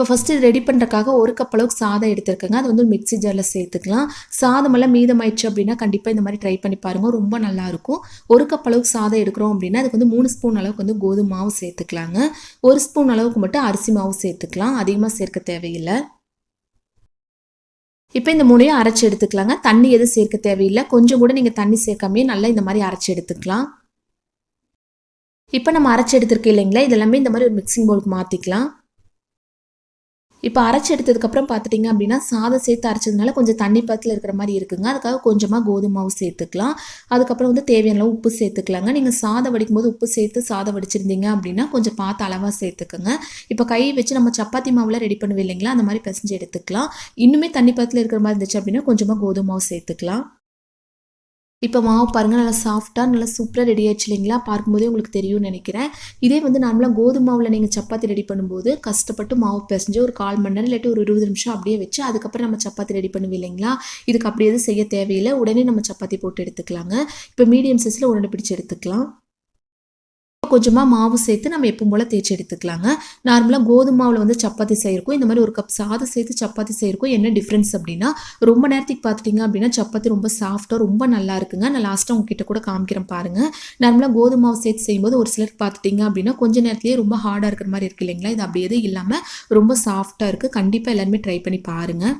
இப்போ first ready பண்ணுறக்காக ஒரு cup அளவுக்கு சாதம் எடுத்துருக்கேங்க. அது வந்து மிக்ஸி ஜாரில் சேர்த்துக்கலாம். சாதமெல்லாம் மீதமாயிடுச்சு அப்படின்னா கண்டிப்பாக இந்த மாதிரி ட்ரை பண்ணி பாருங்கள் ரொம்ப நல்லாயிருக்கும் ஒரு கப் அளவுக்கு சாதம் எடுக்கிறோம் அப்படின்னா அதுக்கு வந்து மூணு ஸ்பூன் அளவுக்கு வந்து கோதுமை மாவு சேர்த்துக்கலாங்க. ஒரு ஸ்பூன் அளவுக்கு மட்டும் அரிசி மாவு சேர்த்துக்கலாம். அதிகமாக சேர்க்க தேவையில்லை. இப்போ இந்த மூணையும் அரைச்சி எடுத்துக்கலாங்க. தண்ணி எதுவும் சேர்க்க தேவையில்லை. கொஞ்சம் கூட நீங்கள் தண்ணி சேர்க்காமே நல்லா இந்த மாதிரி அரைச்சி எடுத்துக்கலாம். இப்போ நம்ம அரைச்சி எடுத்துருக்கோம் இல்லைங்களா? இதெல்லாமே இந்த மாதிரி ஒரு மிக்சிங் பவுலுக்கு மாற்றிக்கலாம் இப்போ அரைச்சி எடுத்ததுக்கப்புறம் பார்த்துட்டிங்க அப்படின்னா சாதம் சேர்த்து அரைச்சதுனால கொஞ்சம் தண்ணி பத்தில் இருக்கிற மாதிரி இருக்குங்க. அதுக்காக கொஞ்சமாக கோதுமை மாவு சேர்த்துக்கலாம். அதுக்கப்புறம் வந்து தேவையான உப்பு சேர்த்துக்கலாங்க. நீங்கள் சாதம் வடிக்கும்போது உப்பு சேர்த்து சாதம் வடிச்சிருந்தீங்க அப்படின்னா கொஞ்சம் பார்த்து அளவாக சேர்த்துக்கோங்க. இப்போ கை வச்சு நம்ம சப்பாத்தி மாவில் ரெடி பண்ணுவோம் இல்லைங்களா? அந்த மாதிரி பிசைஞ்சு எடுத்துக்கலாம். இன்னுமே தண்ணி பத்தில் இருக்கிற மாதிரி இருந்துச்சு அப்படின்னா கொஞ்சமாக கோதுமை மாவு சேர்த்துக்கலாம். இப்போ மாவு பாருங்கள் நல்லா சாஃப்டாக நல்லா சூப்பராக ரெடி ஆயிடுச்சு இல்லைங்களா? பார்க்கும்போதே உங்களுக்கு தெரியும்னு நினைக்கிறேன். இதே வந்து நார்மலாக கோதுமை மாவில் நீங்கள் சப்பாத்தி ரெடி பண்ணும்போது கஷ்டப்பட்டு மாவு பிசைஞ்சு ஒரு கால் மணி நேரம் இல்லாட்டி ஒரு இருபது நிமிஷம் அப்படியே வச்சு அதுக்கப்புறம் நம்ம சப்பாத்தி ரெடி பண்ணுவோம் இல்லைங்களா? இதுக்கு அப்படி எதுவும் செய்ய தேவையில்லை. உடனே நம்ம சப்பாத்தி போட்டு எடுத்துக்கலாங்க. இப்போ மீடியம் சைஸில் உடனே பிடிச்சி எடுத்துக்கலாம். கொஞ்சமாக மாவு சேர்த்து நம்ம எப்பவும் போல் தேய்ச்சி எடுத்துக்கலாங்க. நார்மலாக கோதுமை மாவில் வந்து சப்பாத்தி செய்யிருக்கும் இந்த மாதிரி ஒரு கப் சாதம் சேர்த்து சப்பாத்தி செய்யிருக்கும் என்ன டிஃப்ரென்ஸ் அப்படின்னா ரொம்ப நேரத்துக்கு பார்த்துட்டிங்க அப்படின்னா சப்பாத்தி ரொம்ப சாஃப்டாக ரொம்ப நல்லா இருக்குங்க. நான் லாஸ்ட்டாக உங்ககிட்ட கூட காமிக்கிறேன் பாருங்கள் நார்மலாக கோதுமை மாவு சேர்த்து செய்யும்போது ஒரு சிலருக்கு பார்த்துட்டிங்க அப்படின்னா கொஞ்சம் நேரத்துலேயே ரொம்ப ஹார்டாக இருக்கிற மாதிரி இருக்குது இல்லைங்களா? இது அப்படி எதுவும் இல்லாமல் ரொம்ப சாஃப்டாக இருக்குது கண்டிப்பாக எல்லாருமே ட்ரை பண்ணி பாருங்கள்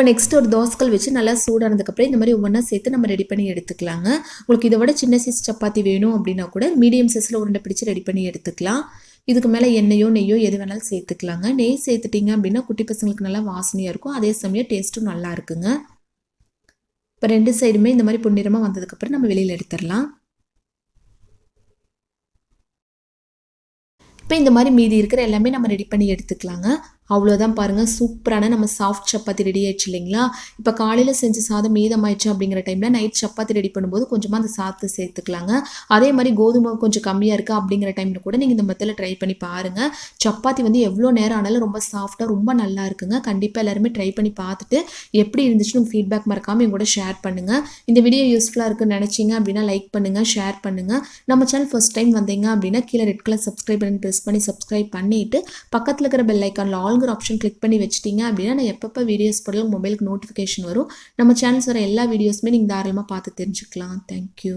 இப்போ நெக்ஸ்ட் ஒரு தோசைகள் வச்சு நல்லா சூடானதுக்கப்புறம் இந்த மாதிரி ஒவ்வொன்றா சேர்த்து நம்ம ரெடி பண்ணி எடுத்துக்கலாங்க. உங்களுக்கு இதை விட சின்ன சைஸ் சப்பாத்தி வேணும் அப்படின்னா கூட மீடியம் சைஸில் உருண்டை பிடிச்சி ரெடி பண்ணி எடுத்துக்கலாம். இதுக்கு மேலே எண்ணெயோ நெய்யோ எது வேணாலும் சேர்த்துக்கலாங்க. நெய் சேர்த்துட்டிங்க அப்படின்னா குட்டி பசங்களுக்கு நல்லா வாசனையாக இருக்கும். அதே சமயம் டேஸ்ட்டும் நல்லா இருக்குங்க. இப்போ ரெண்டு சைடுமே இந்த மாதிரி பொன்னிறமாக வந்ததுக்கப்புறம் நம்ம வெளியில் எடுத்துடலாம். இப்போ இந்த மாதிரி மீதி இருக்கிற எல்லாமே நம்ம ரெடி பண்ணி எடுத்துக்கலாங்க. அவ்வளோதான் பாருங்கள் சூப்பரான நம்ம சாஃப்ட் சப்பாத்தி ரெடி ஆயிடுச்சு இல்லைங்களா? இப்போ காலையில் செஞ்ச சாதம் மீதமாயிடுச்சு அப்படிங்கிற டைமில் நைட் சப்பாத்தி ரெடி பண்ணும்போது கொஞ்சமாக அந்த சாதத்தை சேர்த்துக்கலாங்க. அதே மாதிரி கோதுமை கொஞ்சம் கம்மியாக இருக்குது அப்படிங்கிற டைமில் கூட நீங்கள் இந்த மெத்தில் ட்ரை பண்ணி பாருங்கள் சப்பாத்தி வந்து எவ்வளோ நேரம் ஆனாலும் ரொம்ப சாஃப்டாக ரொம்ப நல்லா இருக்குங்க. கண்டிப்பாக எல்லாருமே ட்ரை பண்ணி பார்த்துட்டு எப்படி இருந்துச்சுன்னு ஃபீட்பேக் மறக்காமல் எங்கூட ஷேர் பண்ணுங்கள் இந்த வீடியோ யூஸ்ஃபுல்லாக இருக்குன்னு நினச்சிங்க அப்படின்னா லைக் பண்ணுங்கள் ஷேர் பண்ணுங்கள் நம்ம சேனல் ஃபஸ்ட் டைம் வந்தீங்க அப்படின்னா கீழே ரெட் கலர் சப்ஸ்கிரைப் பண்ணி ப்ரெஸ் பண்ணி சப்ஸ்கிரைப் பண்ணிவிட்டு பக்கத்தில் இருக்கிற பெல் ஐக்கானில் ஆல் ஆளுங்கிற ஆப்ஷன் கிளிக் பண்ணி வச்சிட்டிங்க அப்படின்னா நான் எப்பப்போ வீடியோஸ் போடலாம் மொபைலுக்கு நோட்டிஃபிகேஷன் வரும். நம்ம சேனல்ஸ் வர எல்லா வீடியோஸுமே நீங்கள் தாராளமாக பார்த்து தெரிஞ்சுக்கலாம். தேங்க்யூ